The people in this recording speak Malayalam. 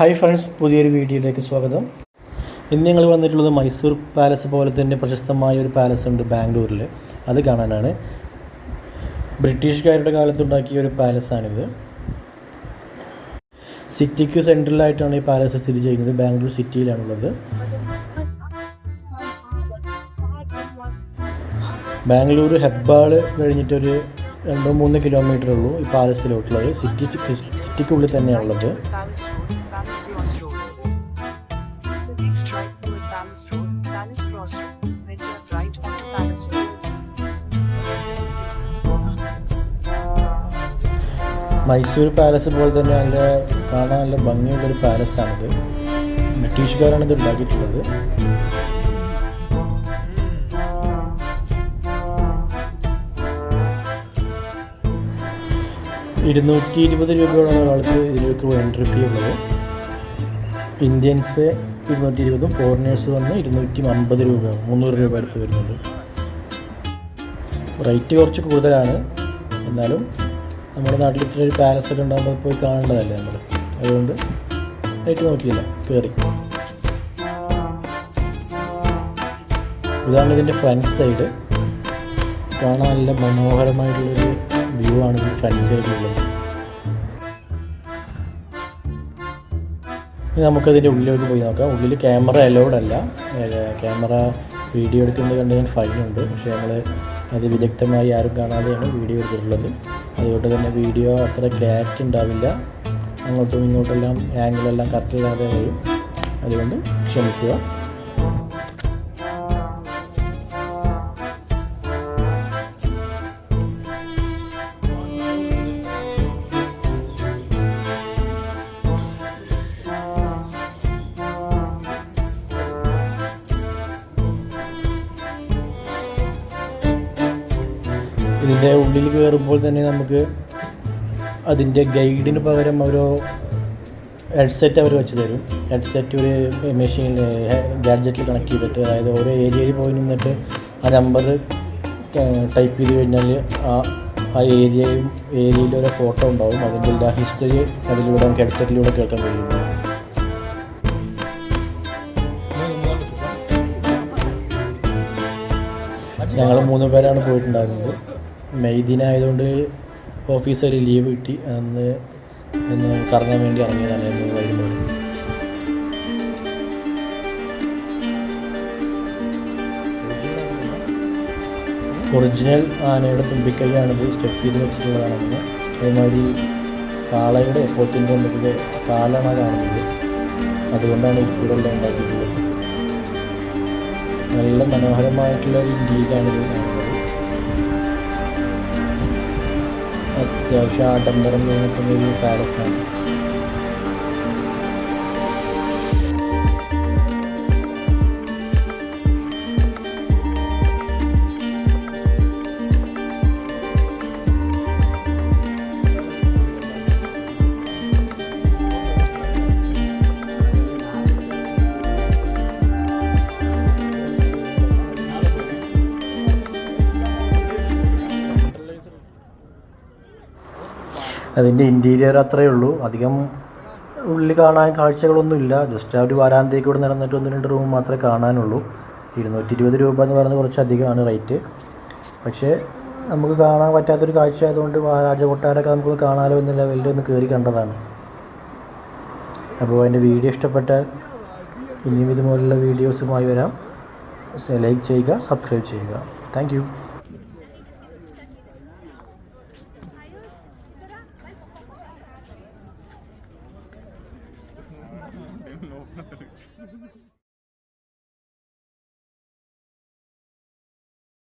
ഹായ് ഫ്രണ്ട്സ് പുതിയൊരു വീഡിയോയിലേക്ക് സ്വാഗതം. ഇന്ന് ഞങ്ങൾ വന്നിട്ടുള്ളത് മൈസൂർ പാലസ് പോലെ തന്നെ പ്രശസ്തമായ ഒരു പാലസ് ഉണ്ട് ബാംഗ്ലൂരിൽ അത് കാണാനാണ്. ബ്രിട്ടീഷുകാരുടെ കാലത്തുണ്ടാക്കിയ ഒരു പാലസാണിത് സിറ്റിക്ക് സെൻട്രലായിട്ടാണ് ഈ പാലസ് സ്ഥിതി ചെയ്യുന്നത്. ബാംഗ്ലൂർ സിറ്റിയിലാണുള്ളത്. ബാംഗ്ലൂർ ഹെബ്ബാൾ കഴിഞ്ഞിട്ടൊരു രണ്ടോ മൂന്ന് കിലോമീറ്റർ ഉള്ളൂ ഈ പാലസിലോട്ടുള്ളത് സിറ്റി വ്യക്തിക്കുള്ളിൽ തന്നെയുള്ളത് മൈസൂർ പാലസ് പോലെ തന്നെ നല്ല കാണാൻ നല്ല ഭംഗിയുള്ളൊരു പാലസ് ആണിത്. ബ്രിട്ടീഷുകാരാണ് ഇത് ഉണ്ടാക്കിയിട്ടുള്ളത്. ഇരുന്നൂറ്റി ഇരുപത് രൂപയോളം ഒരാൾക്ക് ഇതിലേക്ക് എൻട്രി ഫീ ഉള്ളത്. ഇന്ത്യൻസ് ഇരുന്നൂറ്റി ഇരുപതും ഫോറിനേഴ്സ് വന്ന് ഇരുന്നൂറ്റി അമ്പത് രൂപ മുന്നൂറ് രൂപ അടുത്ത് വരുന്നുണ്ട് റേറ്റ് കുറച്ച് കൂടുതലാണ്. എന്നാലും നമ്മുടെ നാട്ടിൽ ഇത്ര ഒരു പാലസ് ഒക്കെ ഉണ്ടാകുമ്പോൾ പോയി കാണേണ്ടതല്ലേ നമ്മൾ അതുകൊണ്ട് റേറ്റ് നോക്കിയില്ല കയറി ഇതാണ് ഇതിന്റെ ഫ്രണ്ട് സൈഡ് കാണാൻ നല്ല മനോഹരമായിട്ടുള്ളൊരു വ്യൂ ആണ് ഇതിന്റെ ഫ്രണ്ട് സൈഡിലുള്ളത് നമുക്കതിന്റെ ഉള്ളിലേക്ക് പോയി നോക്കാം. ഉള്ളിൽ ക്യാമറ അലൗഡ് അല്ല. ക്യാമറ വീഡിയോ എടുക്കുന്നത് കണ്ട് ഞാൻ ഫൈനുണ്ട് പക്ഷേ നമ്മൾ അത് വിദഗ്ധമായി ആരും കാണാതെയാണ് വീഡിയോ എടുത്തിട്ടുള്ളത് അതുകൊണ്ട് തന്നെ വീഡിയോ അത്ര ക്ലാരിറ്റി ഉണ്ടാവില്ല. അങ്ങോട്ടും ഇങ്ങോട്ടെല്ലാം ആംഗിളെല്ലാം കറക്റ്റില്ലാതെ വരും. അതുകൊണ്ട് ക്ഷമിക്കുക. ഇതിന്റെ ഉള്ളിൽ കയറുമ്പോൾ തന്നെ നമുക്ക് അതിന്റെ ഗൈഡിന് പകരം ഒരു ഹെഡ്സെറ്റ് അവർ വെച്ച് തരും. ഹെഡ്സെറ്റ് ഒരു മെഷീൻ ഗാഡ്ജറ്റിൽ കണക്ട് ചെയ്തിട്ട് അതായത് ഓരോ ഏരിയയിൽ പോയി നിന്നിട്ട് ആ നമ്പർ ടൈപ്പ് ചെയ്ത് കഴിഞ്ഞാൽ ആ ആ ഏരിയയും ഏരിയയിലൊരു ഫോട്ടോ ഉണ്ടാവും. അതിന്റെ എല്ലാ ഹിസ്റ്ററി അതിലൂടെ നമുക്ക് ഹെഡ്സെറ്റിലൂടെ കേൾക്കാൻ കഴിയുന്നു. ഞങ്ങൾ മൂന്ന് പേരാണ് പോയിട്ടുണ്ടായിരുന്നത്. മെയ് ദിനായതുകൊണ്ട് ഓഫീസർ ലീവ് കിട്ടി. അന്ന് ഒന്ന് കറങ്ങാൻ വേണ്ടി ഇറങ്ങിയതാണ് എന്ന് വരുമ്പോൾ ഒറിജിനൽ ആനയുടെ തുമ്പിക്കൈയാണിത്. സ്റ്റെപ്പ് ചെയ്ത് വെച്ചിട്ടുള്ളതാണെന്ന് അതേമാതിരി കാളയുടെ പോത്തിന്റെ എന്തൊക്കെ കാലാണ് കാണുന്നത്. അതുകൊണ്ടാണ് ഇപ്പിടെല്ലാം ഉണ്ടാക്കിയിട്ടുള്ളത്. നല്ല മനോഹരമായിട്ടുള്ള ഒരു രീതിയിലാണ് ഇത്. കാണുന്നത് daw siya, damdaram niya yung pamilya para അതിന്റെ ഇന്റീരിയർ അത്രയേ ഉള്ളൂ. അധികം ഉള്ളിൽ കാണാൻ കാഴ്ചകളൊന്നുമില്ല ജസ്റ്റ് ആ ഒരു വരാന്തയിൽ കൂടെ നടന്നിട്ട് ഒന്ന് രണ്ട് റൂം മാത്രമേ കാണാനുള്ളൂ. ഇരുന്നൂറ്റി ഇരുപത് രൂപ എന്ന് പറയുന്നത് കുറച്ച് അധികമാണ് റേറ്റ് പക്ഷേ നമുക്ക് കാണാൻ പറ്റാത്തൊരു കാഴ്ച ആയതുകൊണ്ട് രാജകൊട്ടാരൊക്കെ നമുക്ക് കാണാലോ എന്ന ലെവലിൽ ഒന്ന് കയറി കണ്ടതാണ്. അപ്പോൾ എന്റെ വീഡിയോ ഇഷ്ടപ്പെട്ടാൽ ഇനിയും ഇതുപോലുള്ള വീഡിയോസുമായി വരാം. ലൈക്ക് ചെയ്യുക സബ്സ്ക്രൈബ് ചെയ്യുക. താങ്ക് なった時